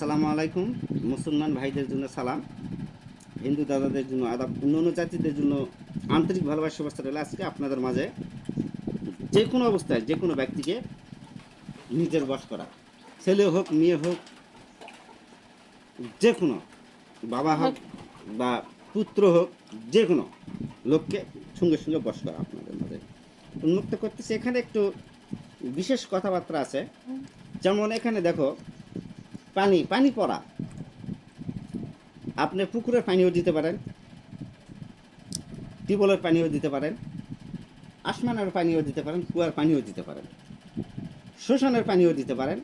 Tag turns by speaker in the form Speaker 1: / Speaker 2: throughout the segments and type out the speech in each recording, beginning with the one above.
Speaker 1: আসসালামু আলাইকুম। মুসলমান ভাইদের জন্য সালাম। হিন্দু দাদাদের জন্য আদাব, অন্যান্য জাতিদের জন্য আন্তরিক ভালোবাসা শুভেচ্ছা রইল আজকে আপনাদের মাঝে। যে কোনো অবস্থায়, যে কোনো ব্যক্তিকে নিজের বস করা। ছেলে হোক, মেয়ে হোক, যে কোনো, বাবা হোক বা পুত্র হোক, যে কোনো লোককে সঙ্গে সঙ্গে বস করা আপনাদের মাঝে। উন্মুক্ত করতেছে। এখানে একটু বিশেষ কথাবার্তা আছে। যেমন এখানে দেখো পানি পানি পড়া। আপনি পুকুরের পানিও দিতে পারেন, টিউবওয়েলের পানিও দিতে পারেন, আসমানের পানিও দিতে পারেন, কুয়ার পানিও দিতে পারেন, শ্মশানের পানিও দিতে পারেন,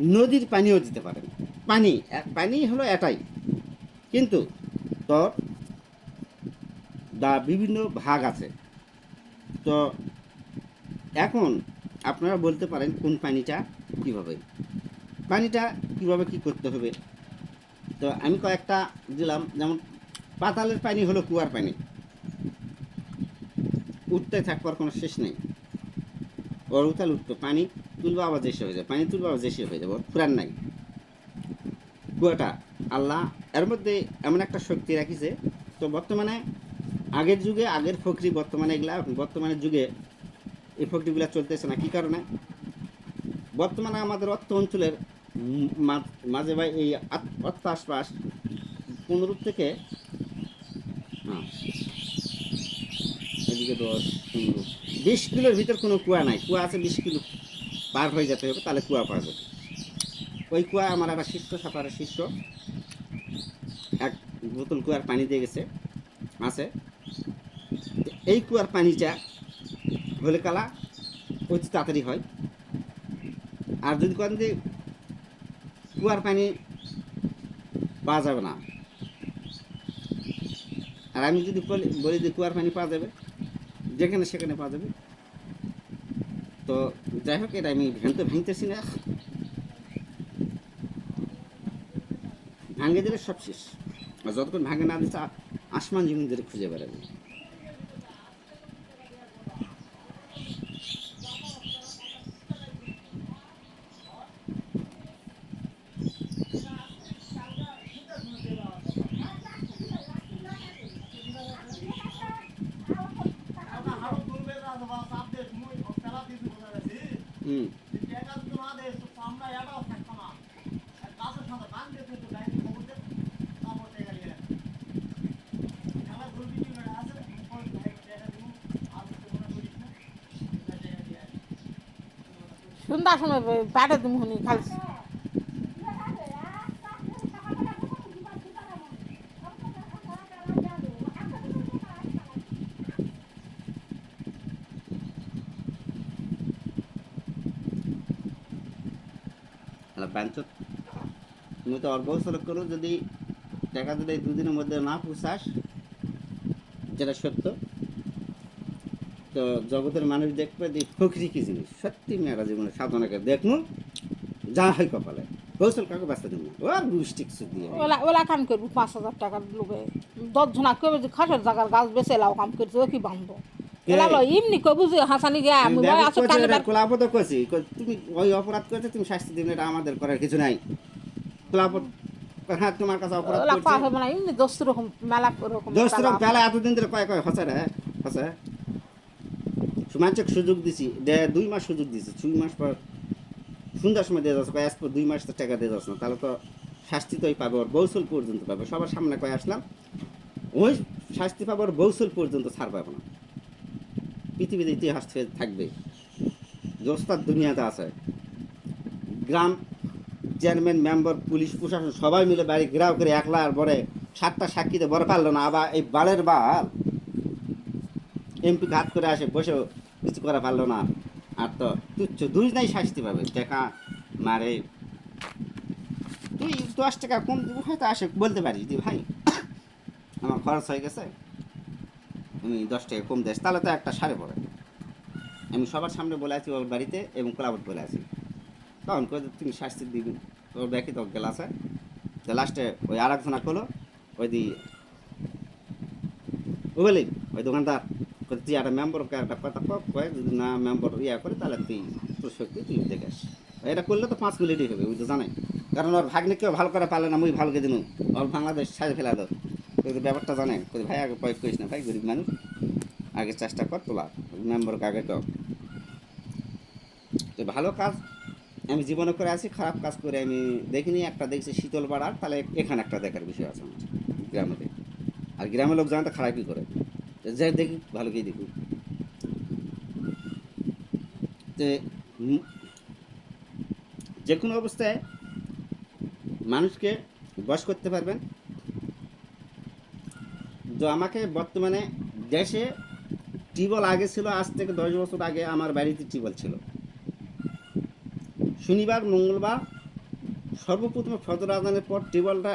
Speaker 1: নদীর পানিও দিতে পারেন। পানি পানি হলো এটাই। কিন্তু তোর দা বিভিন্ন ভাগ আছে। তো এখন আপনারা বলতে পারেন কোন পানিটা কীভাবে? পানিটা কীভাবে কি করতে হবে? তো আমি কয়েকটা দিলাম, যেমন পাতালের পানি হলো কুয়ার পানি। উঠতে থাকবার কোনো শেষ নেই। ওর উতাল উঠতো, পানি তুলবা আবার জেসে হয়ে যায়, পানি তুলবা আবার জেসে হয়ে যাবে, ওর ফুরান নাই। কুয়াটা আল্লাহ, এর মধ্যে এমন একটা শক্তি রাখিছে, তো বর্তমানে আগের যুগে, আগের ফকরি বর্তমানে এগুলা বর্তমানের যুগে এই ফকরিগুলা চলতেছে না, কী কারণে? বর্তমানে আমাদের অর্থ অঞ্চলের মাঝে ভাই এই আশপাশ পনেরো থেকে হ্যাঁ, এদিকে দশ পনেরো। বিশ কিলোর ভিতর কোনো কুয়া নাই। কুয়া আছে বিশ কিলো। পার হয়ে যেতে হবে তাহলে কুয়া পাওয়া যাবে। ওই কুয়া আমার একটা শিষ্য সাঁতারের শিষ্য। এক বোতল কুয়ার পানি দিয়ে গেছে আছে। এই কুয়ার পানিটা হলে কালা অতি তাড়াতাড়ি হয়। আর যদি করেন যে কুয়ার পানি পাওয়া যাবে না। আর আমি যদি বলি যে কুয়ার পানি পাওয়া যাবে, যেখানে সেখানে পাওয়া যাবে। তো যাই হোক, এটা আমি ভেঙতে, ভাঙতেছি না। ভাঙে দিলে সব শেষ। আর যতক্ষণ ভাঙে না দিচ্ছে, আসমান জীবনদের খুঁজে বেড়াবে।
Speaker 2: সন্ধ্যার সময় পাঠে তুমি খালি।
Speaker 1: তাহলে তুমি তো করো, যদি টাকা এই দুদিনের মধ্যে না পুষাস, যেটা সত্য, তো জগতের মানুষ দেখবে যে ফকরি কি জিনিস? সত্যি মেয়েরা জীবনে সাধনাকে দেখব যা হয় কপালে। কৌশল কাকে ব্যস্ত দেবো ওর গুষ্টিক সুদ
Speaker 2: ওলা ওলা কাম করব, পাঁচ হাজার টাকার লোকে দশ জনা কবে যে খাসের জায়গার গাছ বেছে এলাও কাম করছে, ও কি বান্ধব
Speaker 1: কে?
Speaker 2: এমনি কবু যে হাসানি গে আমি ভাই আসো কানে বার
Speaker 1: কোলাপত করছি কই- তুমি ওই অপরাধ করেছ তুমি শাস্তি দিবে এটা আমাদের করার কিছু নাই। হ্যাঁ তোমার কাছে অপরাধ
Speaker 2: ওলা পাশ হবে না এমনি দশ রকম মেলা রকম
Speaker 1: দোস্ত পেলা এতদিন ধরে কয় কয় হসে রে হসে। সুমাঞ্চক সুযোগ দিছি দে দুই মাস সুযোগ দিছি দুই মাস পর সুন্দর সময় দিয়ে যাচ্ছে কয় আজ দুই মাস তো টাকা দিয়ে যাচ্ছে না তাহলে তো শাস্তি তোই পাবে ওর বৌসল পর্যন্ত পাবে। সবার সামনে কয়ে আসলাম। ওই শাস্তি পাবে ওর বৌসল পর্যন্ত ছাড় পাবে না। পৃথিবীতে ইতিহাস থেকে থাকবে। দোস্তার দুনিয়াতে আছে। গ্রাম চেয়ারম্যান, মেম্বার, পুলিশ, প্রশাসন, সবাই মিলে বাড়ি ঘেরাও করে একলা আর বরে সাতটা সাক্ষীতে বড় পারল না। আবার এই বালের বাল এমপি ঘাত করে আসে বসে কিছু করা পারল না। আর তো তুচ্ছ দুই নাই শাস্তি পাবে। দেখা মারে। তুই দশ টাকা কম হয়তো আসে, বলতে পারিস যে ভাই। আমার খরচ হয়ে গেছে। আমি দশ টাকা কম দেয়, তাহলে তো একটা সারে পড়ে। আমি সবার সামনে বলে আছি ওর বাড়িতে এবং ক্লাবত বলে আছি। তখন যে, তুমি শাস্তি দিবি তোর ব্যাকি তো গেল আছে। তো লাস্টে ওই আর একজনা করল ওই দি ও বলি, ওই দোকানদার তুই একটা মেম্বারকে একটা কথা কয় যদি না মেম্বার ইয়া করে, তাহলে তুই তোর শক্তি তুই দেখে আস। এটা করলে তো পাঁচ মিনিটই হবে ওই তো জানাই কারণ ওর ভাগ্নে কেউ ভালো করে পারলে না, মুই ভালো করে দিন ওর বাংলাদেশ ছাড়ে ফেলা কিন্তু ব্যাপারটা জানে। কই ভাই, আগে পয়েন্ট করিস না ভাই, গরিব মানুষ। আগে চেষ্টা কর তোলা মেম্বারকে আগে কর তো ভালো কাজ, আমি জীবনে করে আছি খারাপ কাজ করে আমি দেখিনি, একটা দেখছি শীতল পাড়ার তাহলে এখানে একটা দেখার বিষয় আছে আমার, গ্রামে। আর গ্রামের লোক জানে তো খারাপই করে। তো যাই দেখি, ভালো কি দেখি। যে যে কোনো অবস্থায় মানুষকে বশ করতে পারবেন তো আমাকে বর্তমানে দেশে টিউবওয়েল আগে ছিল, আজ থেকে দশ বছর আগে আমার বাড়িতে টিউবওয়েল ছিল। শনিবার, মঙ্গলবার সর্বপ্রথমে ফজর আজানের পর টিউবওয়েলটা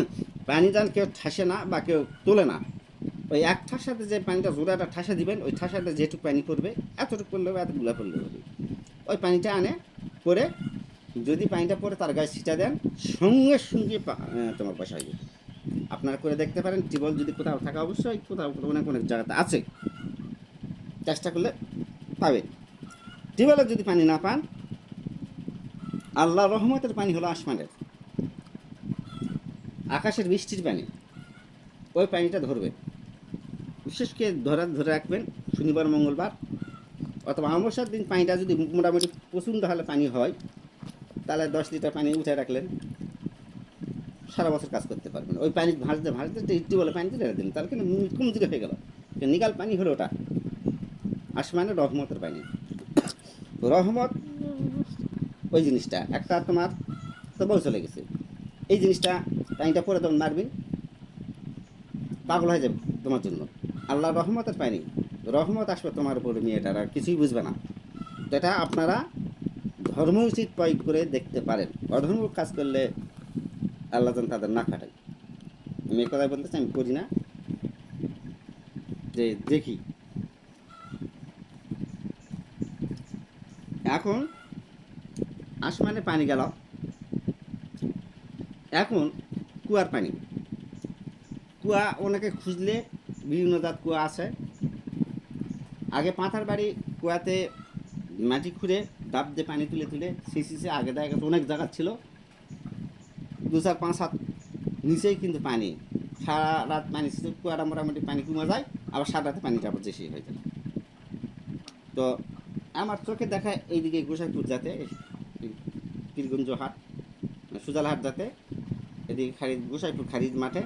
Speaker 1: পানি যান কেউ ঠাসে না বা কেউ তোলে না। ওই এক ঠাসাতে যে পানিটা জোড়াটা ঠাসা দিবেন, ওই ঠাসাতে যেটুকু পানি করবে এতটুকু করলে হবে এতগুলো করলে হবে। ওই পানিটা আনে করে যদি পানিটা পরে তার গায়ে ছিটা দেন, সঙ্গে সঙ্গে তোমার পয়সা হয়ে আপনারা করে দেখতে পারেন। টিউবওয়েল যদি কোথাও থাকা অবশ্যই, কোথাও অনেক অনেক জায়গাতে আছে। চেষ্টা করলে পাবেন। টিউবওয়েলে যদি পানি না পান আল্লাহ রহমতের পানি হলো আসমানের। আকাশের বৃষ্টির পানি, ওই পানিটা ধরবে। বিশেষ করে ধরে ধরে রাখবেন, শনিবার, মঙ্গলবার, অথবা অমাবস্যার দিন পানিটা যদি মোটামুটি প্রচণ্ড হালে পানি হয়, তাহলে দশ লিটার পানি উঠে রাখলেন। সারা বছর কাজ করতে পারবেন ওই পানি ভাসতে ভাসতে টিউবওয়েলে পানিতে ঢেলে দিন তাহলে কিন্তু কমজোরি হয়ে গেল? তো নিগাল পানি হলো ওটা। আসমানের রহমতের পানি রহমত ওই জিনিসটা। একটা তোমার তো বউ চলে গেছে। এই জিনিসটা পানিটা পরে তোমার মারবেন। পাগল হয়ে যাবে তোমার জন্য। আল্লাহ রহমতের পানি রহমত আসবে তোমার উপরে মেয়েটার আর কিছুই বুঝবে না। তো এটা আপনারা ধর্ম উচিত প্রয়োগ করে দেখতে পারেন। অধর্ম কাজ করলে আল্লাহ যেন তাদের না খাটাই আমি এই কথা বলতে চাই, আমি করি না। যে দেখি। এখন আসমানে পানি গেল, এখন কুয়ার পানি। কুয়া ওনাকে খুঁজলে, বিভিন্ন জাত কুয়া আছে। আগে পাঁথার বাড়ি কুয়াতে মাটি খুঁড়ে, ডাব দিয়ে পানি তুলে তুলে সিসিসে আগে দেখা অনেক জায়গা ছিল। দু চার, পাঁচ হাত নিচেই কিন্তু পানি। সারা রাত পানি কুয়াটা মোটামুটি পানি কমে যায়, আবার সারা রাতে পানিটা আবার বেশি হয়ে যায়। তো আমার চোখে দেখা এইদিকে গোসাইপুর যাতে পীরগঞ্জ হাট সুজালহাট যাতে, এদিকে খারিজ গোসাইপুর খারিজ মাঠে,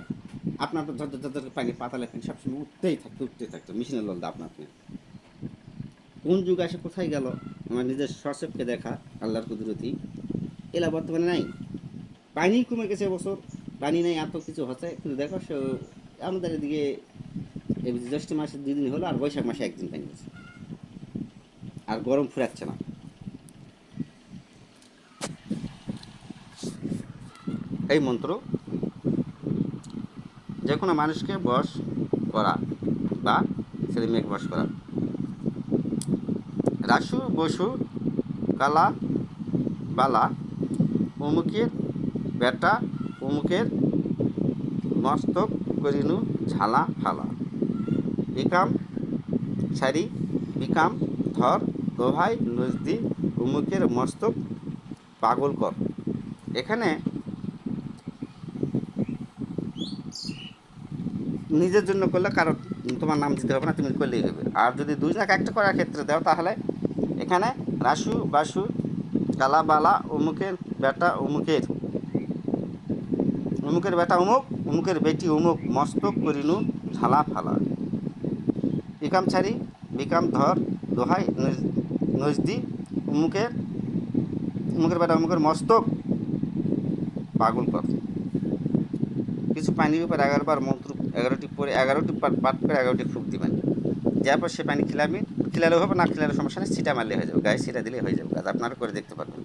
Speaker 1: আপনার তো ঝর ঝর পানি পাতালে পানি সবসময় উঠতেই থাকতো উঠতেই থাকতো, মেশিনের ললদা আপনা আপনি কোন যুগ আসে, কোথায় গেল, আমার নিজের সচেপকে দেখা, আল্লাহর কুদরতি, এলা বর্তমানে নাই। পানি কমে গেছে এবছর। পানি নাই এত কিছু হচ্ছে। কিন্তু দেখো আমাদের এদিকে জ্যৈষ্ঠ মাসে দুই দিন হলো, আর বৈশাখ মাসে একদিন পানি গেছে। আর গরম ফুরাচ্ছে না। এই মন্ত্র, যে কোনো মানুষকে বস করা বা ছেলে মেয়েকে বস করা। রাসু, বসু, কালা, বালা অমুকের বেটা অমুকের মস্তক করিনু ঝালা ফালা। বিকাম সারি বিকাম, ধর, দোহাই, নজদি অমুকের মস্তক পাগল কর। এখানে নিজের জন্য করলে কারও তোমার নাম দিতে হবে না, তুমি করলেই হবে। আর যদি দুই জায়গা একটা করার ক্ষেত্রে দাও, তাহলে এখানে রাসু, বাসু, কালাবালা অমুকের বেটা অমুকের অমুকের বেটা অমুক, অমুকের বেটি অমুক, মস্তক করিনু ঝালা ফালা। বিকাম ছাড়ি, বিকাম ধর, দোহাই, নজ- নজদি, অমুকের অমুকের বেটা অমুকের মস্তক। পাগল কর কিছু পানির উপর এগারো বার মন্ত্র এগারোটি পরে এগারোটি পাট করে এগারোটি ফুক দিবেন। যার পর সে পানি খিলাবেন খিলালেও হবে, না খিলালে সমস্যা নেই, ছিটা মারলে হয়ে যাবে। গায়ে সিটা দিলে হয়ে যাবে কাজ আপনারা করে দেখতে পারবেন।